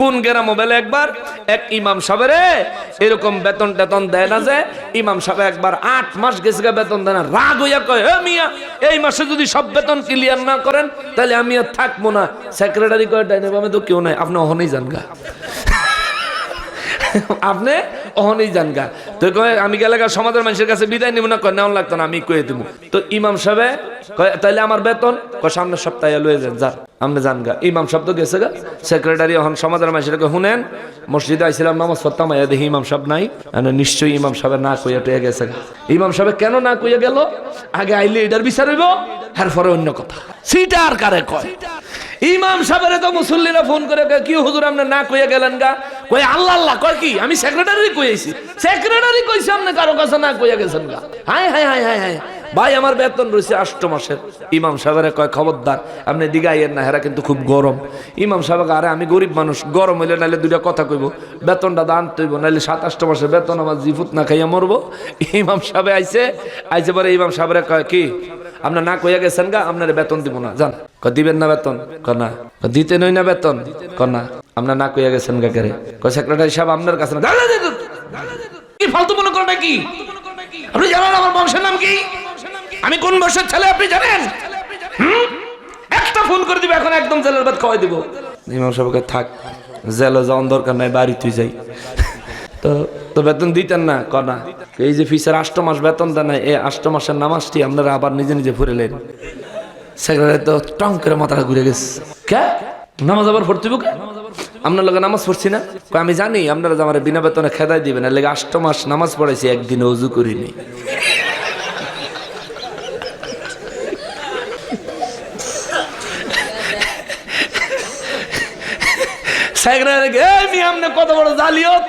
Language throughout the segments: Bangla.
কোন গেরা মোবাইলে একবার? এক ইমাম সাহেবের এরকম বেতন টেতন দেয় না যে, ইমাম সাহেব একবার আট মাস গেছে বেতন দেয় না। রাগ হইয়া কয়, হে মিয়া, এই মাসে যদি সব বেতন ক্লিয়ার না করেন, তাহলে আমি আর থাকব না। সেক্রেটারি কয়, ডাইনে বামে তো কেউ নাই, আপনি অহনেই জানগা আপনি অহনেই যান গা। তো কয়, আমি গেলে সমাজের মানুষের কাছে বিদায় নিব না, কয় নেওয়ার লাগতো না, আমি কয়ে দিব। তো ইমাম সাহেব কয়, তাইলে আমার বেতন? কয় সামনের সপ্তাহে লয়ে যান যান আপনি যান গা। ইমাম সাহেব তো গেছে গা। সেক্রেটারি এখন সমাজের মানুষের শুনেন, মসজিদে আইছিলাম, নামাজ পড়তাম, আয়া দেখি ইমাম সাহেব নাই। নিশ্চয়ই ইমাম সাহেব না কইয়া টয়ে গেছে গা। ইমাম সাহেব কেন না কইয়া গেল? আগে আইলে এটার বিচার হইব এরপরে অন্য কথা। সিটা আর কারে কয়? ইমাম সাহেবের তো মুসল্লিরা ফোন করে কি হুজুর, আপনি না কইয়া গেলেন গা? কই, আল্লাহ আল্লাহ কয় কি? আমি সেক্রেটারি কইছি সেক্রেটারি কইছি আপনি কারও কাছে না কইয়া গেছেন গা। Hi hi hi hi hi ভাই, আমার বেতন রয়েছে আষ্ট মাসের। ইমাম সাহেবের কয়, খবরদার, আপনি দিগাইয়ের না, হেরা কিন্তু খুব গরম। ইমাম সাহেব আরে, আমি গরিব মানুষ, গরম হইলে নাইলে দুইটা কথা কইব। বেতনটা দান তৈব, নাইলে সাত, আষ্ট মাসের বেতন আমার জিফুত না খাইয়া মরবো। ইমাম সাহেব আইছে আইছে পরে ইমাম সাহেবের কয়, কি আপনার না কইয়া গেছেন গা, আপনার বেতন দিব না জান দিবেন না বেতন? ক না। দিতে নই না বেতন? ক না। আপনার না কইয়া গেছেন গা কেরে ক সেক্রেটারি সাহেব, আপনার কাছে না। কি ফালতু মনে করেন নাকি? আপনি জানেন আমার বংশের নাম কি? আমি কোন বংশের ছেলে, আপনি জানেন? একটা ফোন করে দিব, এখন একদম জেলের বাদ খাওয়াই দিব। ইমাম সাহেবকে থাক, জেলে যাওয়ার দরকার নাই, বাড়ি তুই যাই। তো তো বেতন দিতেন না? কনা এই যে ফিসের আষ্ট মাস বেতন দেন এই আষ্ট মাসের নামাজটি আপনারা আবার নিজে নিজে ফুরেলেন সেক্রেটারি তো টং করে মাথাটা ঘুরে গেছে। কে? নামাজ আবার পড়তে হবে কে? আপনার লোক নামাজ পড়ছি না? আমি জানি আপনারা আমার বিনা বেতনে খেদাই দিবেন লেগে আষ্ট মাস নামাজ পড়াইছি একদিন অজু করিনি। কত বড় জালিয়ত?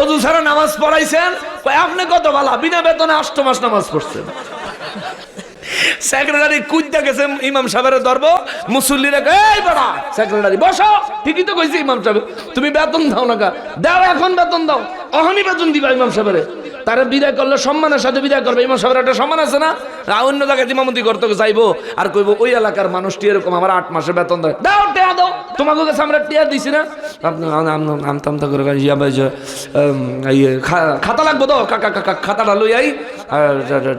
অজু নামাজ পড়াইছেন? আপনি কত ভালো বিনা বেতনে আষ্ট মাস নামাজ পড়ছেন। সেক্রেটারি কুইদা গেছে ইমাম সাহেবের দরব মুসল্লিরা এই বড়া, সেক্রেটারি, বসো। ঠিকই তো কইছি ইমাম সাহেব। তুমি বেতন দাও না দাও, এখন বেতন দাও। অহনি বেতন দিবা ইমাম সাহেবের। তারা বিদায় করলে সম্মানের সাথে বিদায় করবে। ইমাম সাহেবের একটা সম্মান আছে না? অন্য জায়গায় ইমামতি করতে যাইবো আর কইবো, ওই এলাকার মানুষটি এরকম আমার আট মাসে বেতন দেয়। দাও, টেয়া দাও। তোমাকে কাছে আমরা টিয়া দিছি না? আমতাম তা করে খাতা লাগবো তো? কাকা কাকা খাতাটা লই আই আর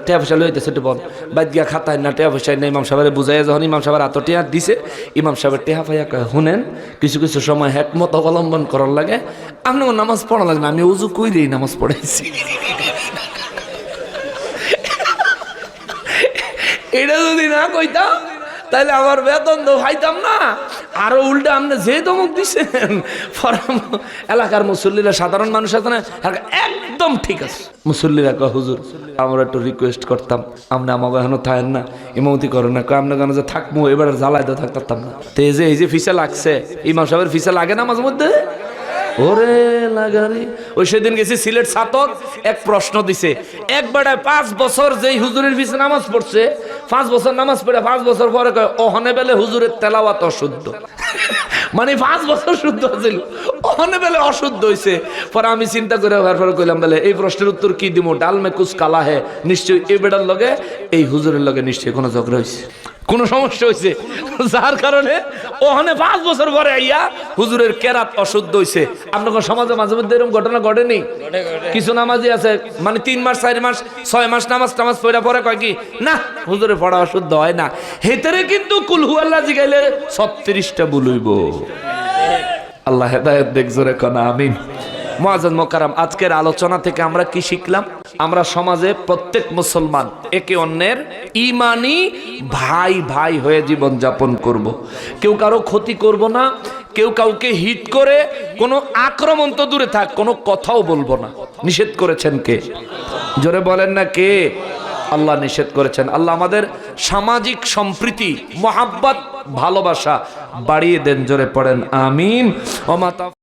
টিয়া পয়সা লইতে সেটু বল। বাদ গিয়া খাতায় না, টিয়া পয়সা নেই ইমাম সাহেবের বুঝাই যখন ইমাম সাহেবের এত টিয়া দিছে, ইমাম সাহেবের টিয়া পাইয়া শুনেন, কিছু কিছু সময় হ্যাকমত অবলম্বন করার লাগে আপনি আমার নামাজ পড়া লাগে আমি উজু কইরেই নামাজ পড়াইছি? এটা যদি না কইতাম, তাহলে আমার বেতন তো খাইতাম না। আরও উল্টা আপনি যে দমক ফরাম এলাকার মুসল্লিরা, সাধারণ মানুষ আছে না একদম ঠিক আছে। মুসল্লিরা কয়, হুজুর, আমরা একটু রিকোয়েস্ট করতাম, আপনি আমাকে এখনও থাকেন না ইমতি করেন না। কয় আপনার কেন যে থাকব এবার জ্বালাই তো থাকতাম না। তো এই যে এই যে ফিসা লাগছে, ইমাম সাহেবের ফিসা লাগে না মাঝে মধ্যে? ওরে লাগারে। ওই সেদিন গেছি সিলেট সাতক, এক প্রশ্ন দিছে এক বেড়ায় পাঁচ বছর যেই হুজুরের পিছনে নামাজ পড়ছে, পাঁচ বছর নামাজ পড়ে, পাঁচ বছর পরে কয়, ওহনে বেলে হুজুরের তেলাওয়াত অশুদ্ধ। মানে পাঁচ বছর শুদ্ধ ছিল ওহনে বেলে অশুদ্ধ হইছে। পরে আমি চিন্তা করে পরে কইলাম, বলে এই প্রশ্নের উত্তর কি দিব ডাল মে কুচ কালা হে? নিশ্চয়ই এই বেড়ার লগে, এই হুজুরের লগে নিশ্চয়ই কোনো ঝগড়া হয়েছে কোনো সমস্যা হয়েছে যার কারণে ওখানে পাঁচ বছর পরে আইয়া হুজুরের কেরাত অশুদ্ধ হয়েছে আপনার সমাজে মাঝে মধ্যে এরকম ঘটনা ঘটেনি? কিছু নামাজি আছে মানে তিন মাস চার মাস ছয় মাস নামাজ টামাজ পড়া পরে কয় কি না হুজুরে পড়া অশুদ্ধ হয় না। হেতারে কিন্তু কুলহু আল্লাহ জিগাইলে ছত্রিশটা বুলইব আল্লাহ হেদায়ত দেখ জোরে কনা আমিন। মহাজন মোকারাম আজকের আলোচনা থেকে আমরা কি শিখলাম? আমরা সমাজে প্রত্যেক মুসলমান একে অন্যের ইমানি ভাই ভাই হয়ে জীবন যাপন করব। কেউ কারও ক্ষতি করব না, কেউ কাউকে হিট করে, কোনো আক্রমণ তো দূরে থাক, কোনো কথাও বলব না। নিষেধ করেছেন কে? জোরে বলেন না কে? আল্লাহ নিষেধ করেছেন। আল্লাহ আমাদের সামাজিক সম্প্রীতি, মহাব্বত, ভালোবাসা বাড়িয়ে দেন। জোরে পড়েন, আমিন। ওমা